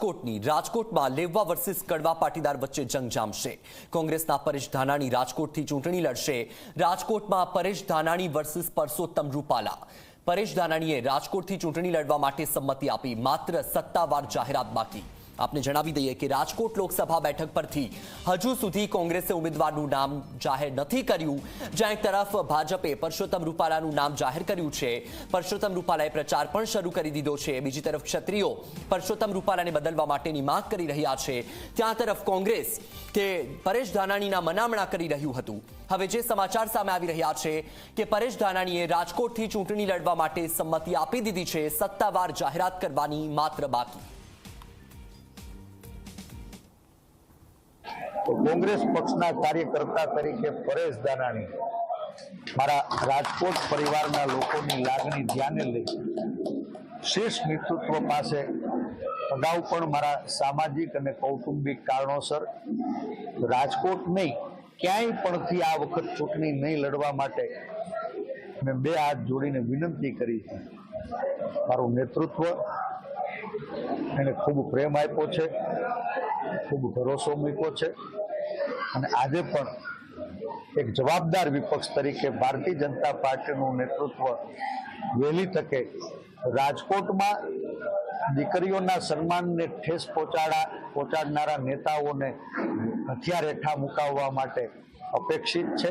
રાજકોટની રાજકોટમાં લેવવા વર્સિસ કડવા પાટીદાર વચ્ચે જંગ જામશે કોંગ્રેસના પરેશ ધાનાણી રાજકોટથી ચૂંટણી લડશે. રાજકોટમાં પરેશ ધાનાણી વર્સિસ પરસોત્તમ રૂપાલા. પરેશ ધાનાણીએ રાજકોટથી ચૂંટણી લડવા માટે સંમતિ આપી. માત્ર સત્તાવાર જાહેરાત બાકી. આપને જણાવી દઈએ કે રાજકોટ લોકસભા બેઠક પરથી હજુ સુધી કોંગ્રેસે ઉમેદવારનું નામ જાહેર નથી કર્યું. જ્યાં એક તરફ ભાજપે પરસોત્તમ રૂપાલાનું નામ જાહેર કર્યું છે. પરસોત્તમ રૂપાલાએ પ્રચાર પણ શરૂ કરી દીધો છે. બીજી તરફ ક્ષત્રિયો પરસોત્તમ રૂપાલાને બદલવા માટેની માંગ કરી રહ્યા છે. ત્યાં તરફ કોંગ્રેસ કે પરેશ ધાનાણીના મનામણા કરી રહ્યું હતું. હવે જે સમાચાર સામે આવી રહ્યા છે કે પરેશ ધાનાણીએ રાજકોટથી ચૂંટણી લડવા માટે સંમતિ આપી દીધી છે. સત્તાવાર જાહેરાત કરવાની માત્ર બાકી. તો કોંગ્રેસ પક્ષના કાર્યકર્તા તરીકે પરેશ દાનાણી મારા રાજકોટ પરિવારના લોકોની લાગણી ધ્યાને લઈ શ્રેષ્ઠ નેતૃત્વ પાસે અગાઉ પણ મારા સામાજિક અને કૌટુંબિક કારણોસર રાજકોટ નહીં, ક્યાંય પણથી આ વખત ચૂંટણી નહીં લડવા માટે મેં બે હાથ જોડીને વિનંતી કરી હતી મારું નેતૃત્વ એને ખૂબ પ્રેમ આપ્યો છે, ખૂબ ભરોસો મૂક્યો છે. અને આજે પણ એક જવાબદાર વિપક્ષ તરીકે ભારતીય જનતા પાર્ટીનું નેતૃત્વ વહેલી તકે રાજકોટમાં દીકરીઓના સન્માનને ઠેસ પહોંચાડા, પહોંચાડનારા નેતાઓને હથિયાર હેઠા મુકાવવા માટે અપેક્ષિત છે.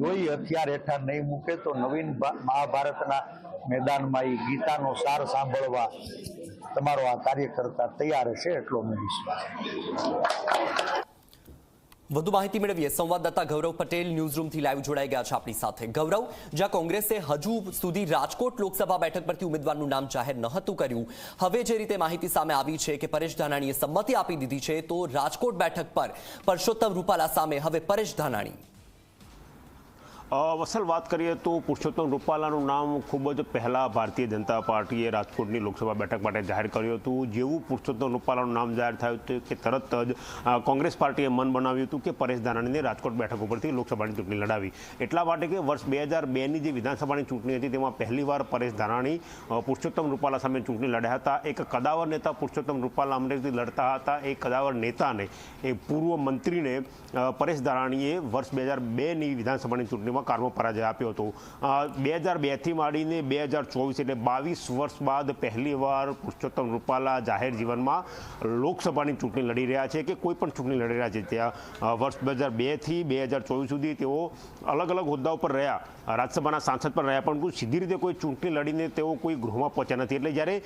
જોઈ હથિયાર હેઠા નહીં મૂકે તો નવીન મહાભારતના મેદાનમાં એ ગીતાનો સાર સાંભળવા તમારો આ કાર્યકર્તા તૈયાર હશે, એટલો મને વિશ્વાસ વધુ માહિતી મેળવીએ. સંવાદદાતા ગૌરવ પટેલ ન્યૂઝરૂમથી લાઈવ જોડાઈ ગયા છે આપણી સાથે. ગૌરવ, જ્યાં કોંગ્રેસે હજુ સુધી રાજકોટ લોકસભા બેઠક પરથી ઉમેદવારનું નામ જાહેર નહોતું કર્યું, હવે જે રીતે માહિતી સામે આવી છે કે પરેશ ધાનાણીએ સંમતિ આપી દીધી છે, તો રાજકોટ બેઠક પર પરસોત્તમ રૂપાલા સામે હવે પરેશ ધાનાણી. વસલ વાત કરીએ તો પુરુષોત્તમ રૂપાલાનું નામ ખૂબ જ પહેલાં ભારતીય જનતા પાર્ટીએ રાજકોટની લોકસભા બેઠક માટે જાહેર કર્યું હતું. જેવું પુરુષોત્તમ રૂપાલાનું નામ જાહેર થયું હતું કે તરત જ કોંગ્રેસ પાર્ટીએ મન બનાવ્યું હતું કે પરેશ ધાનાણીને રાજકોટ બેઠક ઉપરથી લોકસભાની ચૂંટણી લડાવી. એટલા માટે કે વર્ષ બે હજાર બેની જે વિધાનસભાની ચૂંટણી હતી તેમાં પહેલીવાર પરેશ ધાનાણી પુરુષોત્તમ રૂપાલા સામે ચૂંટણી લડ્યા હતા. એક કદાવર નેતા પુરુષોત્તમ રૂપાલા અમરેલીથી લડતા હતા. એ કદાવર નેતાને, એ પૂર્વ મંત્રીને પરેશ ધાનાણીએ વર્ષ બે હજાર બેની વિધાનસભાની ચૂંટણીમાં કારમો પરાજય આપ્યો હતો. બે હજાર બેથી માંડીને બે હજાર ચોવીસ એટલે બાવીસ વર્ષ બાદ પહેલીવાર પુરુષોત્તમ રૂપાલા જાહેર જીવનમાં લોકસભાની ચૂંટણી લડી રહ્યા છે કે કોઈ પણ ચૂંટણી લડી રહ્યા છે. ત્યાં વર્ષ બે હજાર બેથી બે હજાર ચોવીસ સુધી તેઓ અલગ અલગ હોદ્દાઓ ઉપર રહ્યા. રાજ્યસભાના સાંસદ પણ રહ્યા, પરંતુ સીધી રીતે કોઈ ચૂંટણી લડીને તેઓ કોઈ ગૃહમાં પહોંચ્યા નથી. એટલે જ્યારે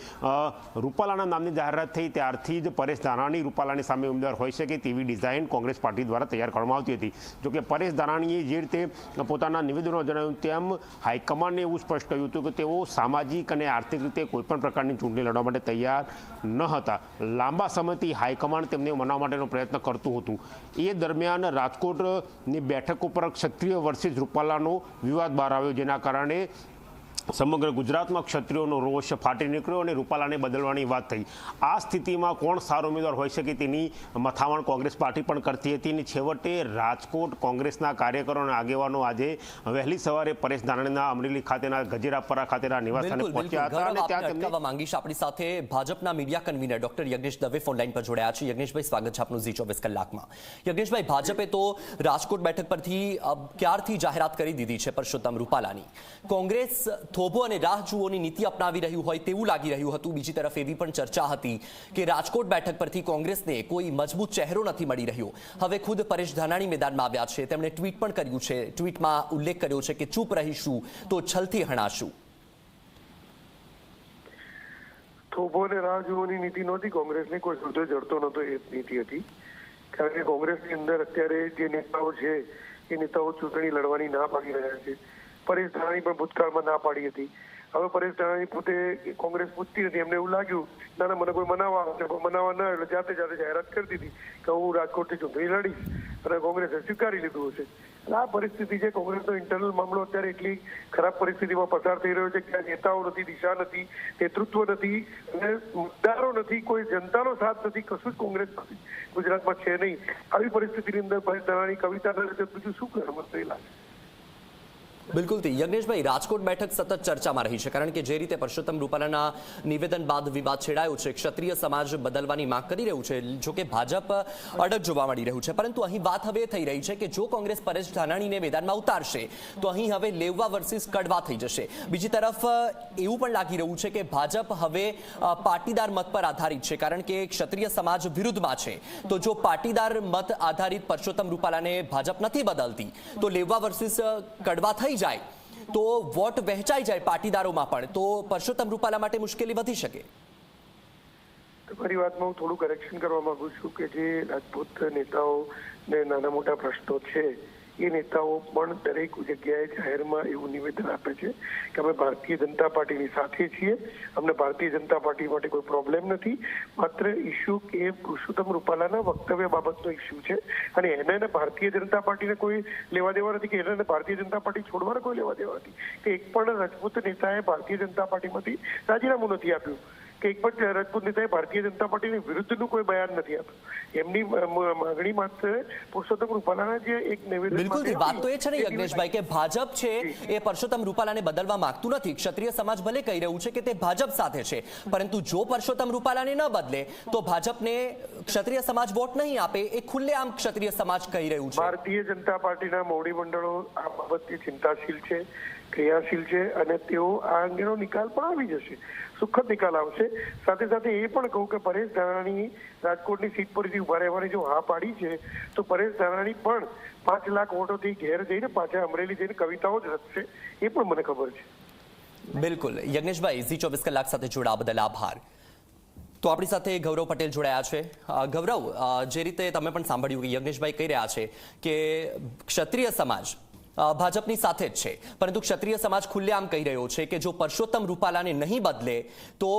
રૂપાલાના નામની જાહેરાત થઈ ત્યારથી જ પરેશ ધાનાણી રૂપાલાની સામે ઉમેદવાર હોઈ શકે તેવી ડિઝાઇન કોંગ્રેસ પાર્ટી દ્વારા તૈયાર કરવામાં આવતી હતી. જોકે પરેશ ધાનાણીએ જે રીતે પોતાના નિવેદનો જણાવ્યું તેમ હાઈકમાન્ડને એવું સ્પષ્ટ કહ્યું હતું કે તેઓ સામાજિક અને આર્થિક રીતે કોઈપણ પ્રકારની ચૂંટણી લડવા માટે તૈયાર ન હતા. લાંબા સમયથી હાઈકમાન્ડ તેમને મનાવવા માટેનો પ્રયત્ન કરતું હતું. એ દરમિયાન રાજકોટની બેઠક ઉપર ક્ષત્રિય વર્સિસ રૂપાલાનો વિવાદ બહાર આવ્યો, જેના કારણે સમગ્ર ગુજરાતમાં ક્ષત્રિયોનો રોષ ફાટી નીકળ્યો અને રૂપાલાને બદલવાની વાત થઈ. આ સ્થિતિમાં કોણ સારો ઉમેદવાર હોઈ શકે તેની મથામણ કોંગ્રેસ પાર્ટી પણ કરતી હતી અને છેવટે રાજકોટ કોંગ્રેસના કાર્યકરો અને આગેવાનો આજે વહેલી સવારે પરેશ ધાનાણીના અમરેલી ખાતેના ગજેરાપરા ખાતેના નિવાસસ્થાને પહોંચ્યા હતા અને ત્યાં તેમને માંગીશ આપણી સાથે ભાજપના media convener doctor Yagnesh Dave phone line પર જોડાયા છે. યજ્ઞેશભાઈ સ્વાગત છે આપનું ઝી ચોવીસ કલાકમાં. યજ્ઞેશભાઈ ભાજપે તો રાજકોટ બેઠક પરથી ક્યારથી જાહેરાત કરી દીધી છે પરસોત્તમ રૂપાલાની? કોંગ્રેસ થોભો અને રાહ જુઓની નીતિ અપનાવી રહ્યું હોય તેવું લાગી રહ્યું હતું. બીજી તરફ એવી પણ ચર્ચા હતી કે રાજકોટ બેઠક પરથી કોંગ્રેસને કોઈ મજબૂત ચહેરો નથી મળી રહ્યો. હવે ખુદ પરેશ ધાનાણી મેદાનમાં આવ્યા છે. તેમણે ટ્વીટ પણ કર્યું છે. ટ્વીટમાં ઉલ્લેખ કર્યો છે કે ચૂપ રહીશું તો છલથી હણાશું. થોભોને રાહ જુઓની નીતિ નહોતી. કોંગ્રેસની કોઈ સુધો જડતો નહોતો એ નીતિ હતી. કારણ કે કોંગ્રેસની અંદર અત્યારે જે નેતાઓ છે, એ નેતાઓ ચૂંટણી લડવાની ના પાડી રહ્યા છે. પરેશ ધાણાની પણ ભૂતકાળમાં ના પાડી હતી. હવે પરેશ ધાણાની પોતે કોંગ્રેસ પૂછતી હતી, એમને એવું લાગ્યું, ના ના, મને કોઈ મનાવવા આવશે મનાવવા ના એટલે જાતે જાતે જાહેરાત કરી દીધી કે હું રાજકોટથી ચૂંટણી લડીશ અને કોંગ્રેસે સ્વીકારી લીધું હશે. આ પરિસ્થિતિ છે, કોંગ્રેસનો ઇન્ટરનલ મામલો અત્યારે એટલી ખરાબ પરિસ્થિતિમાં પસાર થઈ રહ્યો છે કે નેતાઓ નથી, દિશા નથી, નેતૃત્વ નથી અને મતદારો નથી, કોઈ જનતાનો સાથ નથી, કશું જ કોંગ્રેસ ગુજરાતમાં છે નહીં. આવી પરિસ્થિતિની અંદર પરેશ ધાણાની કવિતા રીતે બીજું શું કરે મને લાગે બિલકુલથી. યજ્ઞેશભાઈ, રાજકોટ બેઠક સતત ચર્ચામાં રહી છે. કારણ કે જે રીતે પરસોત્તમ રૂપાલાના નિવેદન બાદ વિવાદ છેડાયો છે, ક્ષત્રિય સમાજ બદલવાની માંગ કરી રહ્યું છે, જો કે ભાજપ અડગ જોવા મળી રહ્યું છે. પરંતુ અહીં વાત હવે થઈ રહી છે કે જો કોંગ્રેસ પરેશ ધાનાણીને મેદાનમાં ઉતારશે, તો અહીં હવે લેવવા વર્સિસ કડવા થઈ જશે. બીજી તરફ, એવું પણ લાગી રહ્યું છે કે ભાજપ હવે પાટીદાર મત પર આધારિત છે, કારણ કે ક્ષત્રિય સમાજ વિરુદ્ધમાં છે. તો જો પાટીદાર મત આધારિત પરસોત્તમ રૂપાલાને ભાજપ નથી બદલતી, તો લેવવા વર્સિસ કડવા થઈ જાય. તો વોટ વહેંચાઈ જાય પાટીદારોમાં પણ. તો પરસોત્તમ રૂપાલા માટે મુશ્કેલી વધી શકે. તમારી વાતમાં હું થોડું કરેક્શન કરવા માંગુ છું કે જે રાજપૂત નેતાઓ ને નાના મોટા પ્રશ્નો છે એ નેતાઓ પણ દરેક જગ્યાએ જાહેરમાં એવું નિવેદન આપે છે કે અમે ભારતીય જનતા પાર્ટીની સાથે છીએ. અમને ભારતીય જનતા પાર્ટી માટે કોઈ પ્રોબ્લેમ નથી. માત્ર ઇસ્યુ કે પુરુષોત્તમ રૂપાલાના વક્તવ્ય બાબતનો ઇસ્યુ છે. અને એને ભારતીય જનતા પાર્ટીને કોઈ લેવા દેવા નથી કે એને ભારતીય જનતા પાર્ટી છોડવાના કોઈ લેવા દેવા નથી. કે એક પણ રાજપૂત નેતાએ ભારતીય જનતા પાર્ટીમાંથી રાજીનામું નથી આપ્યું. કે એક પણ રાજપૂત નેતાએ ભારતીય જનતા પાર્ટીની વિરુદ્ધનું કોઈ બયાન નથી આપ્યું એમની મ- મ- માગણી માત્ર પુરુષોત્તમ રૂપાલાના જે એક નિવેદન બિલકુલ માટે વાત તો એ છે ને યજ્ઞેશભાઈ કે ભાજપ છે એ પરસોત્તમ રૂપાલાને બદલવા માંગતું નથી. ક્ષત્રિય સમાજ ભલે કહી રહ્યું છે કે તે ભાજપ સાથે છે પરંતુ જો પરસોત્તમ રૂપાલાને ન બદલે તો ભાજપને ક્ષત્રિય સમાજ વોટ નહીં આપે એ ખુલ્લેઆમ ક્ષત્રિય સમાજ કહી રહ્યું છે. ભારતીય જનતા પાર્ટીના મોવડી મંડળો આ બાબતથી ચિંતાશીલ છે ક્રિયાશીલ છે અને તેઓ આ અંગેનો નિકાલ પણ આવી જશે. સુખદ નિકાલ આવશે. સાથે સાથે એ પણ કહું કે પરેશ ધારાણી રાજકોટની સીટ પરથી ઊભા રહેવાની જો હા પાડી છે, તો પરેશ ધારાણી પણ પાંચ લાખ વોટોથી ઘેર જઈને પાછા અમરેલી જઈને કવિતાઓ જ રચશે. એ પણ મને ખબર છે. બિલકુલ. યજ્ઞેશભાઈ ઝી ચોવીસ કલાક સાથે જોડા બદલ આભાર. તો આપણી સાથે ગૌરવ પટેલ જોડાયા છે. ગૌરવ જે રીતે તમે પણ સાંભળ્યું કે યજ્ઞેશભાઈ કહી રહ્યા છે કે ક્ષત્રિય સમાજ ભાજપની સાથે જ છે. પરંતુ ક્ષત્રિય સમાજ ખુલ્લેઆમ કહી રહ્યો છે કે જો પરસોત્તમ રૂપાલાને નહીં બદલે, તો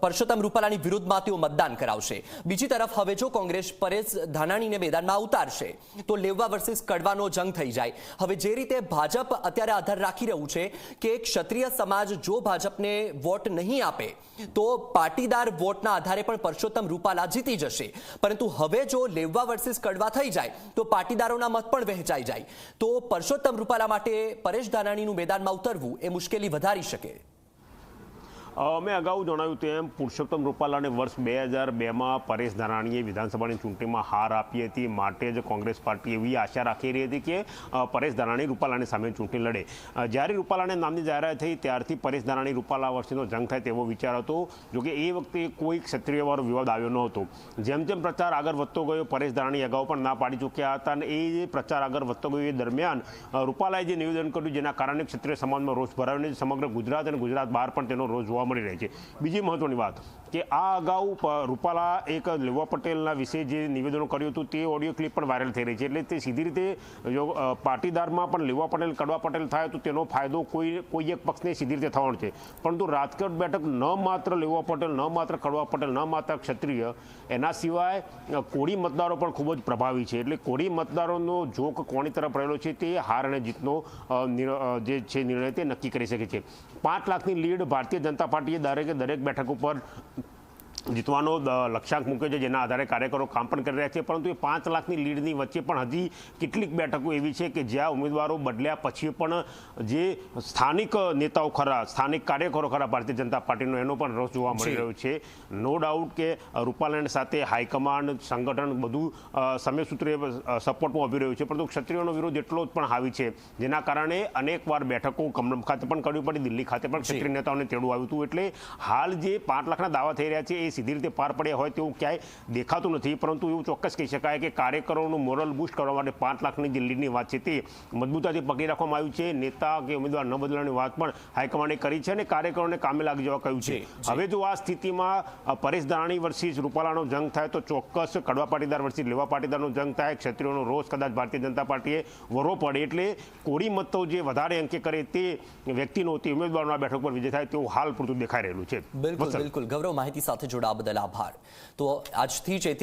પરસોત્તમ રૂપાલાની વિરુદ્ધમાં તેઓ મતદાન કરાવશે. બીજી તરફ, હવે જો કોંગ્રેસ પરેશ ધાનાણીને મેદાનમાં ઉતારશે, તો લેવવા વર્સિસ કડવાનો જંગ થઈ જાય. હવે જે રીતે ભાજપ અત્યારે આધાર રાખી રહ્યું છે કે ક્ષત્રિય સમાજ જો ભાજપને વોટ નહીં આપે, તો પાટીદાર વોટના આધારે પણ પરસોત્તમ રૂપાલા જીતી જશે. પરંતુ હવે જો લેવવા વર્સિસ કડવા થઈ જાય, તો પાટીદારોના મત પણ વહેંચાઈ જાય. તો પરસોત્તમ રૂપાલા માટે પરેશ ધાનાણીનું મેદાનમાં ઉતરવું એ મુશ્કેલી વધારી શકે. અ, મેં અગાઉ જણાવ્યું તેમ પુરુષોત્તમ રૂપાલાને વર્ષ બે હજાર બેમાં પરેશ ધાનાણીએ વિધાનસભાની ચૂંટણીમાં હાર આપી હતી. માટે જ કોંગ્રેસ પાર્ટી એવી આશા રાખી રહી હતી કે પરેશ ધાનાણી રૂપાલાની સામે ચૂંટણી લડે. જ્યારે રૂપાલાને નામની જાહેરાત થઈ ત્યારથી પરેશ ધાનાણી રૂપાલા વર્ષેનો જંગ થાય તેવો વિચાર હતો. જોકે એ વખતે કોઈ ક્ષત્રિયવાળો વિવાદ આવ્યો ન હતો. જેમ જેમ પ્રચાર આગળ વધતો ગયો પરેશ ધાનાણી અગાઉ પણ ના પાડી ચૂક્યા હતા અને એ પ્રચાર આગળ વધતો ગયો એ દરમિયાન રૂપાલાએ જે નિવેદન કર્યું જેના કારણે ક્ષત્રિય સમાજમાં રોષ ભરાયો અને સમગ્ર ગુજરાત અને ગુજરાત બહાર પણ તેનો રોષ જોવા મળી રહે છે. બીજી મહત્વની વાત કે આ અગાઉ રૂપાલા એક લેવા પટેલના વિશે જે નિવેદનો કર્યું હતું તે ઓડિયો ક્લિપ પણ વાયરલ થઈ રહી છે. એટલે તે સીધી રીતે જો પાટીદારમાં પણ લેવા પટેલ, કડવા પટેલ થાય તો તેનો ફાયદો કોઈ કોઈ એક પક્ષને સીધી રીતે થવાનો છે. પરંતુ રાજકોટ બેઠક ન માત્ર લેવા પટેલ, ન માત્ર કડવા પટેલ, ન માત્ર ક્ષત્રિય, એના સિવાય કોળી મતદારો પણ ખૂબ જ પ્રભાવી છે. એટલે કોળી મતદારોનો જોક કોની તરફ રહેલો છે તે હાર અને જીતનો જે છે નિર્ણય તે નક્કી કરી શકે છે. પાંચ લાખની લીડ ભારતીય જનતા પાર્ટીએ દરેકે દરેક બેઠક ઉપર જીતવાનો લક્ષ્યાંક મૂક્યો છે જેના આધારે કાર્યકરો કામ પણ કરી રહ્યા છે. પરંતુ એ પાંચ લાખની લીડની વચ્ચે પણ હજી કેટલીક બેઠકો એવી છે કે જ્યાં ઉમેદવારો બદલ્યા પછી પણ જે સ્થાનિક નેતાઓ ખરા સ્થાનિક કાર્યકરો ખરા ભારતીય જનતા પાર્ટીનો એનો પણ રસ જોવા મળી રહ્યો છે. નો ડાઉટ કે રૂપાલેન્ડ સાથે હાઈકમાન્ડ સંગઠન બધું સમયસૂત્રે સપોર્ટમાં ઊભી રહ્યું છે. પરંતુ ક્ષત્રિયોનો વિરોધ એટલો જ પણ હાવી છે જેના કારણે અનેકવાર બેઠકો કમલમ ખાતે પણ કરવી પડી. દિલ્હી ખાતે પણ ક્ષત્રિય નેતાઓને તેડું આવ્યું હતું. એટલે હાલ જે પાંચ લાખના દાવા થઈ રહ્યા છે એ સીધી રીતે પાર પડ્યા હોય તેવું ક્યાંય દેખાતું નથી. પરંતુ એવું ચોક્કસ કહી શકાય કે કાર્યકરોનું મોરલ બુસ્ટ કરવા માટે પાંચ લાખની જે લીડની વાત છે તે મજબૂતાથી પકડી રાખવામાં આવ્યું છે. નેતા કે ઉમેદવાર ન બદલવાની વાત પણ હાઈકમાન્ડે કરી છે અને કાર્યકરોને કામે લાગી જવા કહ્યું છે. હવે જો આ સ્થિતિમાં પરેશ ધાનાણી વર્સિસ રૂપાલાનો જંગ થાય તો ચોક્કસ કડવા પાટીદાર વર્સિસ લેવા પાટીદારનો જંગ થાય. ક્ષત્રિયોનો રોષ કદાચ ભારતીય જનતા પાર્ટીએ વરો પડે એટલે કોળી મતો જે વધારે અંકે કરે તે વ્યક્તિનો તે ઉમેદવારનો આ બેઠક પર વિજય થાય તેવું હાલ પૂરતું દેખાઈ રહેલું છે. બિલકુલ બિલકુલ. ગૌરવ માહિતી સાથે જોડાવા બદલ આભાર. તો આજથી ચૈત્રી